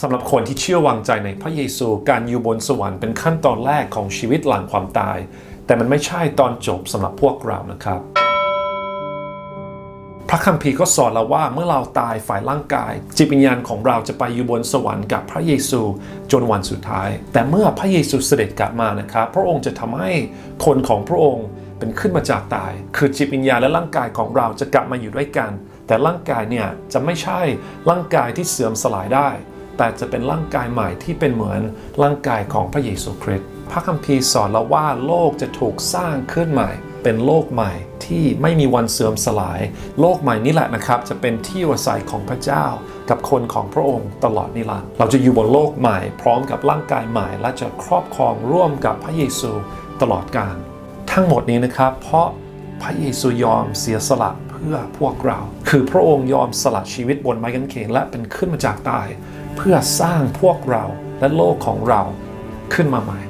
สำหรับคนที่เชื่อวางใจในพระเยซูการอยู่บนสวรรค์เป็นขั้นตอนแรกของชีวิตหลังความตาย แต่มันไม่ใช่ตอนจบสำหรับพวกเรานะครับ พระคัมภีร์ก็สอนเราว่าเมื่อเราตายฝ่ายร่างกาย จิตวิญญาณของเราจะไปอยู่บนสวรรค์กับพระเยซูจนวันสุดท้าย แต่เมื่อพระเยซูเสด็จกลับมานะครับ พระองค์จะทำให้คนของพระองค์เป็นขึ้นมาจากตาย คือจิตวิญญาณและร่างกายของเราจะกลับมาอยู่ด้วยกัน แต่ร่างกายเนี่ยจะไม่ใช่ร่างกายที่เสื่อมสลายได้ แต่จะเป็นร่างกายใหม่ที่เป็นเหมือนร่างกายของพระเยซูคริสต์พระคัมภีร์สอนเราว่าโลกจะถูกสร้างขึ้นใหม่ เป็นโลกใหม่ที่ไม่มีวันเสื่อมสลาย โลกใหม่นี้แหละนะครับ จะเป็นที่อาศัยของพระเจ้า กับคนของพระองค์ตลอดนิรันดร์เราจะอยู่บนโลกใหม่ พร้อมกับร่างกายใหม่ และจะครอบครองร่วมกับพระเยซูตลอดกาลทั้งหมดนี้นะครับ เพราะ พระเยซูยอมเสียสละเพื่อพวกเรา คือพระองค์ยอมสละชีวิตบนไม้กางเขนและเป็นขึ้นมาจากตาย เพื่อสร้างพวกเราและโลกของเราขึ้นมาใหม่